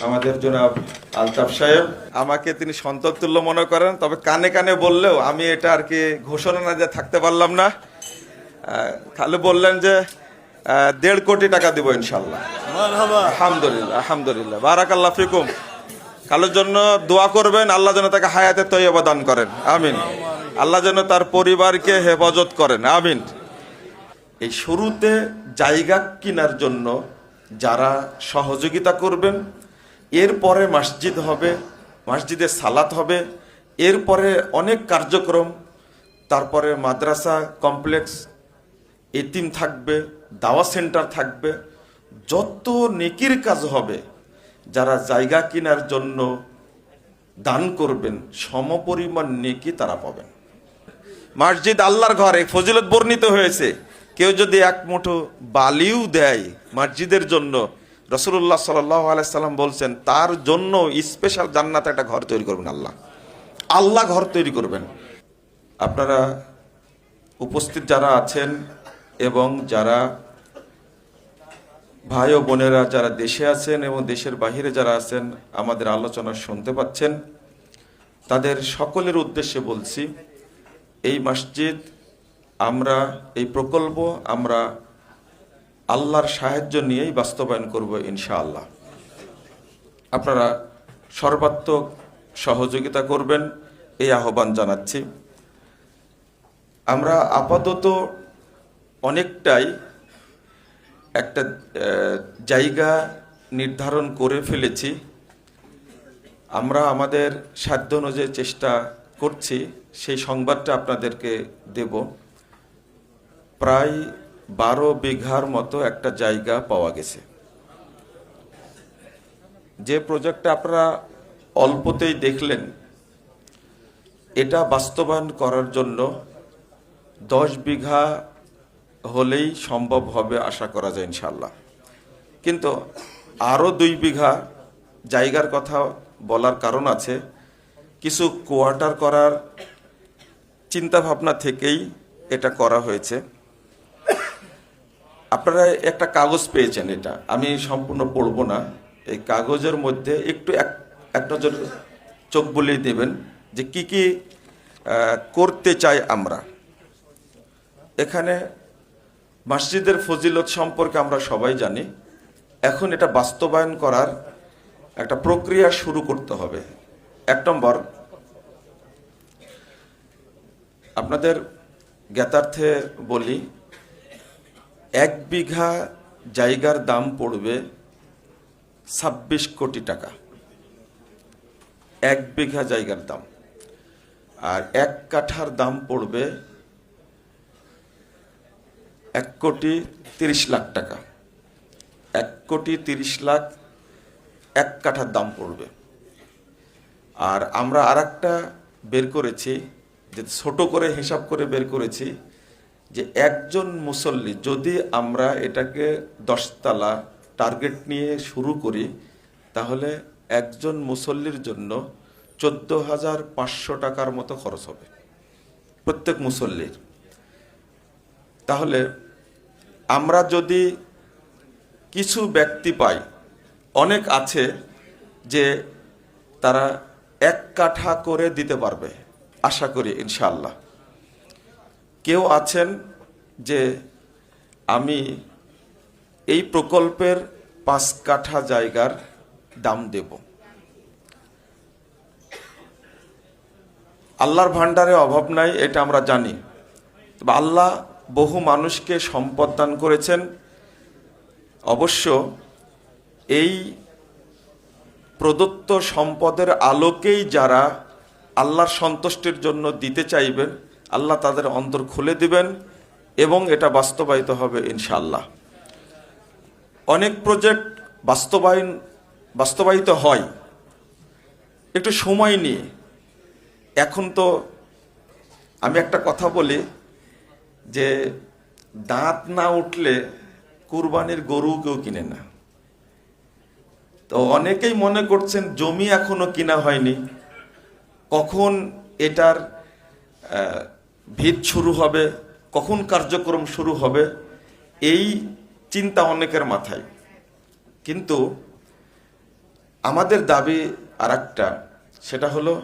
আমাদের জনাব আলতাফ সাহেব। আমাকে তিনি সন্ততুল্য মনে করেন তবে কানে কানে বললেও আমি এটা আর কি ঘোষণা না যে থাকতে পারলাম না। আহ, খালি বললেন যে দেড় কোটি টাকা দিব ইনশাল্লাহ। আলহামদুলিল্লাহ আলহামদুলিল্লাহ। বারাকাল্লাহ ফিকুম। কালোর জন্য দোয়া করবেন আল্লাহ যেন তাকে হায়াতে তৈবা দান করেন। আমিন। আল্লাহ যেন তার পরিবারকে হেফাজত করেন। আমিন। এই শুরুতে জায়গা কেনার জন্য যারা সহযোগিতা করবেন এরপরে মসজিদ হবে, মসজিদে সালাত হবে এরপরে অনেক কার্যক্রম, তারপরে মাদ্রাসা কমপ্লেক্স, এতিম থাকবে, দাওয়া সেন্টার থাকবে, যত নেকির কাজ হবে, যারা জায়গা কেনার জন্য দান করবেন সমপরিমাণ নেকি তারা পাবেন। মসজিদ আল্লাহর ঘরে ফজিলত বর্ণিত হয়েছে, কেউ যদি এক মুঠো বালিও দেয় মসজিদের জন্য রসুল্লাহ সাল্লাম বলছেন, তার জন্য স্পেশাল জান্নাতে একটা ঘর তৈরি করবেন আল্লাহ। আল্লাহ ঘর তৈরি করবেন। আপনারা উপস্থিত যারা আছেন এবং যারা ভাই ও বোনেরা যারা দেশে আছেন এবং দেশের বাহিরে যারা আছেন, আমাদের আলোচনা শুনতে পাচ্ছেন, তাদের সকলের উদ্দেশ্যে বলছি, এই মসজিদ আমরা, এই প্রকল্প আমরা আল্লাহর সাহায্য নিয়েই বাস্তবায়ন করব ইনশাআল্লাহ। আপনারা সর্বাত্মক সহযোগিতা করবেন, এই আহ্বান জানাচ্ছি। আমরা আপাতত অনেকটাই একটা জায়গা নির্ধারণ করে ফেলেছি। আমরা আমাদের সাধ্য অনুযায়ী চেষ্টা করছি, সেই সংবাদটা আপনাদেরকে দেব। প্রায় বারো বিঘার মতো একটা জায়গা পাওয়া গেছে। যে প্রজেক্টটা আপনারা অল্পতেই দেখলেন, এটা বাস্তবায়ন করার জন্য দশ বিঘা হলেই সম্ভব হবে আশা করা যায় ইনশাল্লাহ কিন্তু আরও দুই বিঘা জায়গার কথা বলার কারণ আছে। কিছু কোয়ার্টার করার চিন্তাভাবনা থেকেই এটা করা হয়েছে। আপনারা একটা কাগজ পেয়েছেন এটা। আমি সম্পূর্ণ পড়ব না। এই কাগজের মধ্যে একটু এক নজর চোখ বুলিয়ে দেবেন যে কি কি করতে চাই আমরা। এখানে মসজিদের ফজিলত সম্পর্কে আমরা সবাই জানি। এখন এটা বাস্তবায়ন করার একটা প্রক্রিয়া শুরু করতে হবে। এক নম্বর, আপনাদের জ্ঞাতার্থে বলি এক বিঘা জায়গার দাম পড়বে ছাব্বিশ কোটি টাকা। এক বিঘা জায়গার দাম। আর এক কাঠার দাম পড়বে এক কোটি তিরিশ লাখ টাকা। এক কোটি তিরিশ লাখ এক কাঠার দাম পড়বে। আর আমরা আর বের করেছি, যে ছোট করে হিসাব করে বের করেছি যে একজন মুসল্লি যদি আমরা এটাকে দশতলা টার্গেট নিয়ে শুরু করি, তাহলে একজন মুসল্লির জন্য চোদ্দ হাজার পাঁচশো টাকার মতো খরচ হবে প্রত্যেক মুসল্লির। তাহলে আমরা যদি কিছু ব্যক্তি পাই, অনেক আছে যে তারা এক কাঠা করে দিতে পারবে, আশা করি ইনশাল্লাহ কেউ আছেন যে আমি এই প্রকল্পের পাঁচ কাঠা জায়গার দাম দেব। আল্লাহর ভান্ডারে অভাব নাই, এটা আমরা জানি। তবে আল্লাহ বহু মানুষকে সম্পদ দান করেছেন। অবশ্য এই প্রদত্ত সম্পদের আলোকেই যারা আল্লাহর সন্তুষ্টির জন্য দিতে চাইবেন আল্লাহ তাদের অন্তর খুলে দিবেন এবং এটা বাস্তবায়িত হবে ইনশাল্লাহ অনেক প্রজেক্ট বাস্তবায়ন বাস্তবায়িত হয়। একটু সময় নিয়ে। এখন তো আমি একটা কথা বলি যে দাঁত না উঠলে কুরবানির গরু কেউ কিনে না। তো অনেকেই মনে করছেন জমি এখনও কিনা হয়নি। কখন এটার ভিত শুরু হবে, কখন কার্যক্রম শুরু হবে, এই চিন্তা অনেকের মাথায়। কিন্তু আমাদের দাবি আর সেটা হলো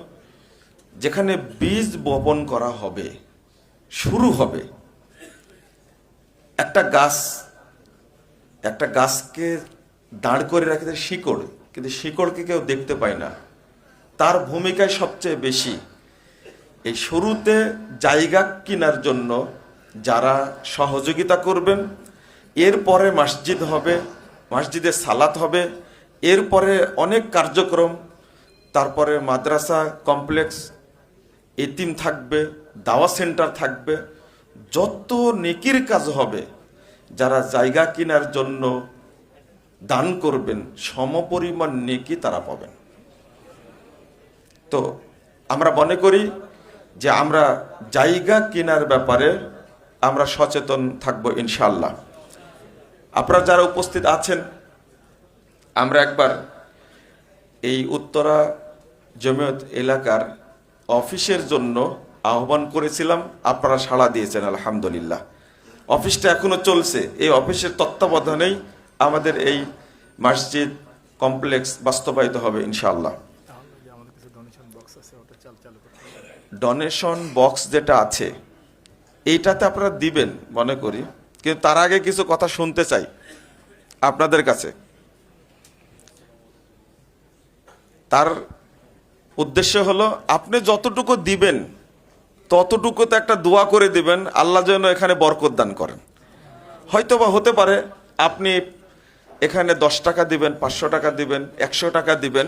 যেখানে বীজ বপন করা হবে, শুরু হবে, একটা গাছ, একটা গাছকে দাঁড় করে রাখে শিকড়, কিন্তু শিকড়কে কেউ দেখতে পায় না। তার ভূমিকায় সবচেয়ে বেশি এই শুরুতে জায়গা কেনার জন্য যারা সহযোগিতা করবেন, এরপরে মসজিদ হবে, মসজিদে সালাত হবে, এরপরে অনেক কার্যক্রম, তারপরে মাদ্রাসা কমপ্লেক্স, এতিম থাকবে, দাওয়া সেন্টার থাকবে, যত নেকির কাজ হবে, যারা জায়গা কেনার জন্য দান করবেন সমপরিমাণ নেকি তারা পাবেন। তো আমরা মনে করি যে আমরা জায়গা কেনার ব্যাপারে আমরা সচেতন থাকব ইনশাল্লাহ আপনারা যারা উপস্থিত আছেন, আমরা একবার এই উত্তরা জমিয়ত এলাকার অফিসের জন্য আহ্বান করেছিলাম, আপনারা সাড়া দিয়েছেন, আলহামদুলিল্লাহ। অফিসটা এখনও চলছে, এই অফিসের তত্ত্বাবধানেই আমাদের এই মসজিদ কমপ্লেক্স বাস্তবায়িত হবে ইনশাআল্লাহ তাহলে যে আমাদের কিছু ডোনেশন বক্স আছে ওটা চাল চালু করতে হবে ডোনেশন বক্স যেটা আছে, এইটাতে আপনারা দিবেন, মনে করি। কিন্তু তার আগে কিছু কথা শুনতে চাই আপনাদের কাছে। তার উদ্দেশ্য হলো, আপনি যতটুকু দিবেন ততটুকু তো একটা দোয়া করে দিবেন, আল্লাহ যেন এখানে বরকত দান করেন। হয়তো বা হতে পারে, আপনি এখানে দশ টাকা দিবেন, পাঁচশো টাকা দিবেন, একশো টাকা দিবেন,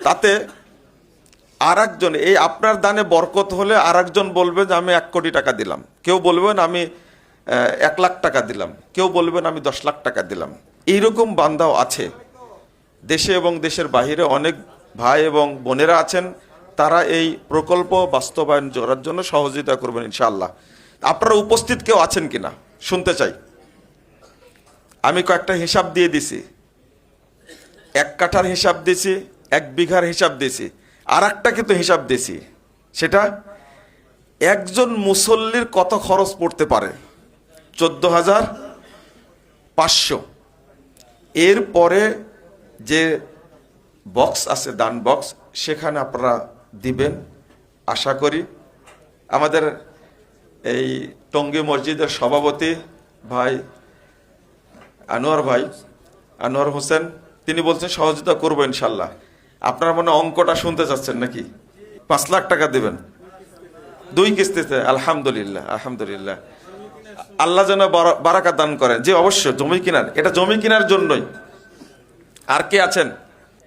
তাতে আর একজন এই আপনার দানে বরকত হলে আর একজন বলবে যে আমি এক কোটি টাকা দিলাম। কেউ বলবেন আমি এক লাখ টাকা দিলাম। কেউ বলবেন আমি দশ লাখ টাকা দিলাম। এইরকম বান্দাও আছে। দেশে এবং দেশের বাহিরে অনেক ভাই এবং বোনেরা আছেন, তারা এই প্রকল্প বাস্তবায়ন করার জন্য সহযোগিতা করবেন, ইনশাআল্লাহ। আপনারা উপস্থিত কেউ আছেন কিনা? শুনতে চাই। আমি কয়েকটা হিসাব দিয়ে দিছি। এক কাঠার হিসাব দিছি, এক বিঘার হিসাব দিছি। আর একটা কিন্তু হিসাব দিছি। সেটা একজন মুসল্লির কত খরচ পড়তে পারে? চোদ্দ হাজার পাঁচশো। এরপরে যে বক্স আছে, দান বক্স, সেখানে আপনারা দিবেন। আশা করি আমাদের এই টঙ্গী মসজিদের সভাপতি ভাই আনোয়ার ভাই, আনোয়ার হোসেন, তিনি বলছেন সহযোগিতা করব ইনশাল্লাহ। আপনার মনে অঙ্কটা শুনতে চাচ্ছেন নাকি? পাঁচ লাখ টাকা দেবেন। দুই কিস্তিতে, আলহামদুলিল্লাহ আলহামদুলিল্লাহ। আল্লাহ যেন বারা- বারাকা দান করেন। যে অবশ্য জমি কিনার। এটা জমি কেনার জন্যই। আর কে আছেন?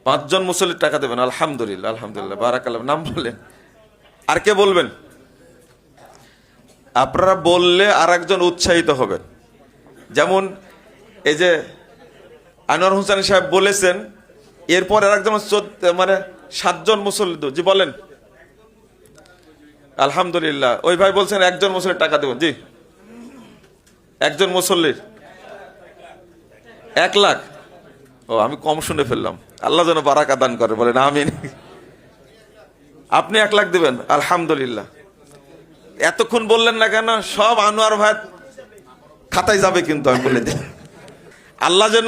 পাঁচজন মুসল্লির টাকা দেবেন। আলহামদুলিল্লাহ আলহামদুলিল্লাহ, বারাকাল্লাহ। নাম বললেন আর কে বলবেন? আপনারা বললে আর একজন উৎসাহিত হবেন। যেমন এই যে আনোয়ার হোসেন সাহেব বলেছেন এরপর আর একজন মানে সাতজন মুসল্লি জি, বলেন। আলহামদুলিল্লাহ। ওই ভাই বলছেন, একজন মুসল্লির টাকা দেবেন জি। একজন মুসল্লির। এক লাখ। ও, আমি কম শুনে ফেললাম। আল্লাহ যেন বারাকা দান করে, বলেন, আমিন। আপনি এক লাখ দেবেন। আলহামদুলিল্লাহ। এতক্ষণ বললেন না কেন, সব আনোয়ার ভাই খাতায় যাবে কিন্তু আমি বলে দিই আল্লাহ যেন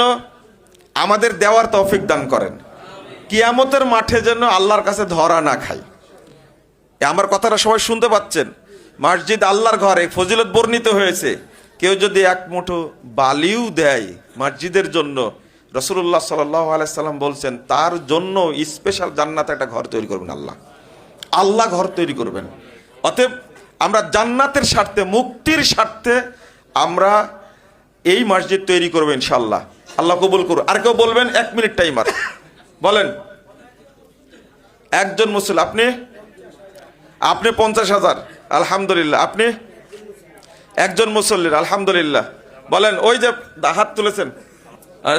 আমাদের দেওয়ার তৌফিক দান করেন। কিয়ামতের মাঠে যেন আল্লাহর কাছে ধরা না খাই। আমার কথাটা সবাই শুনতে পাচ্ছেন। মসজিদ আল্লাহর ঘরে ফজিলত বর্ণিত হয়েছে। কেউ যদি এক মুঠো বালিও দেয় মসজিদের জন্য রসুল্লাহ সাল্লাহ আলাইসাল্লাম বলছেন, তার জন্য স্পেশাল জান্নাতে একটা ঘর তৈরি করবেন আল্লাহ। আল্লাহ ঘর তৈরি করবেন। অতএব আমরা জান্নাতের স্বার্থে, মুক্তির স্বার্থে আমরা এই মসজিদ তৈরি করব ইনশাল্লাহ আল্লাহ কবুল করুন আর কেউ বলবেন, এক মিনিট টাইমার। বলেন, একজন মুসলিম, আপনি? আপনি পঞ্চাশ হাজার, আলহামদুলিল্লাহ। আপনি? একজন মুসল্লির, আলহামদুলিল্লাহ। বলেন, ওই যে হাত তুলেছেন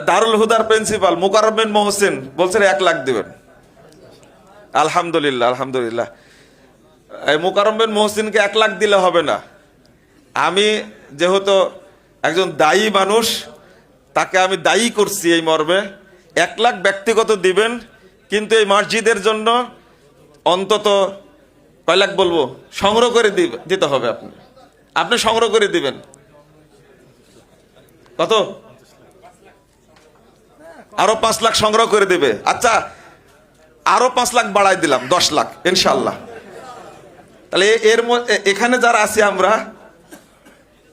দারুল হুদার প্রিন্সিপাল মুকারমেন মোহসিন, বলছেন, এক লাখ দিবেন। আলহামদুলিল্লাহ আলহামদুলিল্লাহ। এই মুকারমেন মোহসিনকে এক লাখ দিলে হবে না। আমি যেহেতু একজন দায়ী মানুষ তাকে আমি দায়ী করছি এই মর্মে। এক লাখ ব্যক্তিগত দিবেন, কিন্তু এই মসজিদের জন্য অন্তত কয় লাখ বলব? সংগ্রহ করে দিতে হবে আপনি। আপনি সংগ্রহ করে দিবেন। কত? আরও পাঁচ লাখ সংগ্রহ করে দিবে। আচ্ছা আরও পাঁচ লাখ বাড়াই দিলাম, দশ লাখ ইনশাল্লাহ তাহলে এর এখানে যারা আছি আমরা,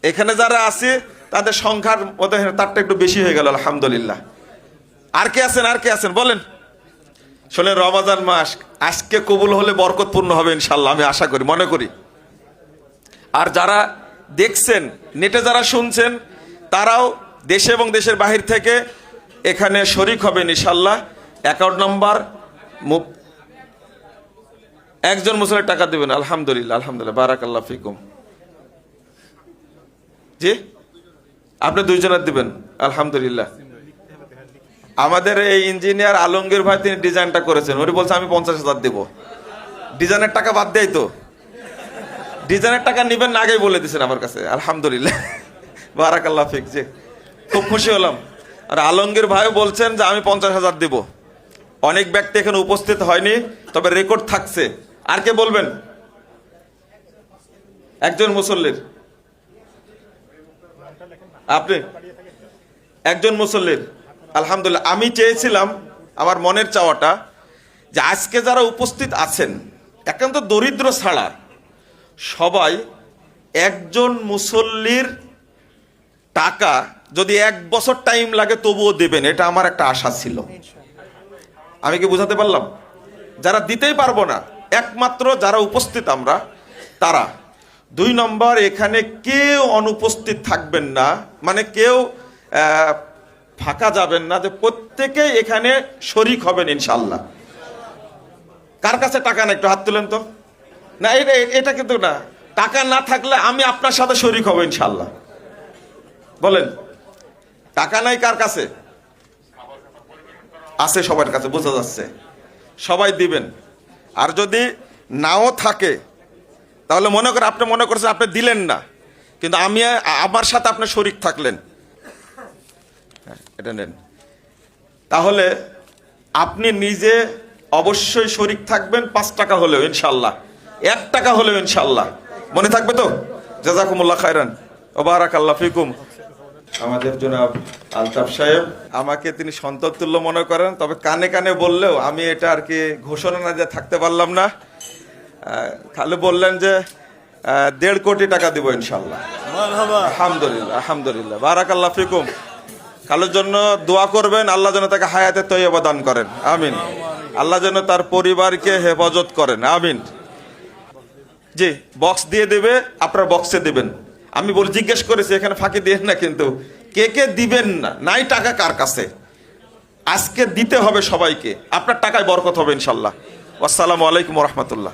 এখানে যারা আছি তাদের সংখ্যার মধ্যে তারটা একটু বেশি হয়ে গেল, আলহামদুলিল্লাহ। আর কে আছেন, আর কে আছেন? বলেন। শোনেন রমাজান মাস, আজকে কবুল হলে বরকতপূর্ণ হবে ইনশাল্লাহ আমি আশা করি, মনে করি। আর যারা দেখছেন, নেটে যারা শুনছেন, তারাও দেশে এবং দেশের বাহির থেকে এখানে শরিক হবেন ইনশাল্লাহ অ্যাকাউন্ট নাম্বার একজন মুসলিম টাকা দেবেন, আলহামদুলিল্লাহ আলহামদুলিল্লাহ, বারাকাল্লাহ ফিকুম। জি? আপনি দুইজনের দিবেন। আলহামদুলিল্লাহ। আমাদের এই ইঞ্জিনিয়ার আলমগীর ভাই, তিনি ডিজাইনটা করেছেন। উনি বলছে, আমি পঞ্চাশ হাজার দেবো। ডিজাইনের টাকা বাদ দেয় তো। ডিজাইনের টাকা নিবেন না আগেই বলে দিয়েছেন আমার কাছে। আলহামদুলিল্লাহ। বারাকাল্লাহ ফিক যে খুব খুশি হলাম। আর আলমগীর ভাইও বলছেন যে, আমি পঞ্চাশ হাজার দেব। অনেক ব্যক্তি এখানে উপস্থিত হয়নি, তবে রেকর্ড থাকছে। আর কে বলবেন? একজন মুসল্লির। আপনি? একজন মুসল্লির। আলহামদুলিল্লাহ, আমি চেয়েছিলাম আমার মনের চাওয়াটা যে আজকে যারা উপস্থিত আছেন, একান্ত দরিদ্র ছাড়া সবাই একজন মুসল্লির টাকা যদি এক বছর টাইম লাগে তবুও দেবেন, এটা আমার একটা আশা ছিল। আমি কি বুঝাতে পারলাম? যারা দিতেই পারব না, একমাত্র যারা উপস্থিত আমরা, তারা। দুই নম্বর, এখানে কেউ অনুপস্থিত থাকবেন না। মানে কেউ ফাঁকা যাবেন না যে প্রত্যেকেই এখানে শরিক হবেন ইনশাল্লাহ কার কাছে টাকা না একটু হাত তুলেন তো। না এটা এটা কিন্তু না। টাকা না থাকলে আমি আপনার সাথে শরিক হব ইনশাল্লাহ বলেন, টাকা নাই কার কাছে? আছে সবার কাছে, বোঝা যাচ্ছে। সবাই দিবেন। আর যদি নাও থাকে তাহলে মনে করে আপনি মনে করছেন আপনি দিলেন না। কিন্তু আমি আমার সাথে আপনার শরিক থাকলেন। এটা নেন। তাহলে আপনি নিজে অবশ্যই শরিক থাকবেন, পাঁচ টাকা হলেও ইনশাল্লাহ এক টাকা হলেও ইনশাল্লাহ মনে থাকবে তো? জাজাকুমুল্লাহ খায়রান। ওবারাক আল্লাহ ফিকুম। আমাদের জনাব আলতাফ সাহেব, আমাকে তিনি সন্তান তুল্য মনে করেন, তবে কানে কানে বললেও আমি এটা আর কি ঘোষণা না দিয়ে থাকতে পারলাম না। আহ, খালি বললেন যে দেড় কোটি টাকা দিব ইনশাল্লাহ আলহামদুলিল্লাহ আলহামদুলিল্লাহ। বারাকাল্লাহ ফিকুম। কালোর জন্য দোয়া করবেন আল্লাহ যেন তাকে হায়াতে তৈবা দান করেন। আমিন। আল্লাহ যেন তার পরিবারকে হেফাজত করেন। আমিন। জি বক্স দিয়ে দেবে আপনার বক্সে দিবেন। আমি বল জিজ্ঞেস করেছি এখানে ফাঁকি দিয়ে না কিন্তু। কে কে দিবেন না? নাই টাকা কার কাছে? আজকে দিতে হবে সবাইকে। আপনার টাকায় বরকত হবে ইনশাল্লাহ আসসালামু আলাইকুম রহমতুল্লাহ।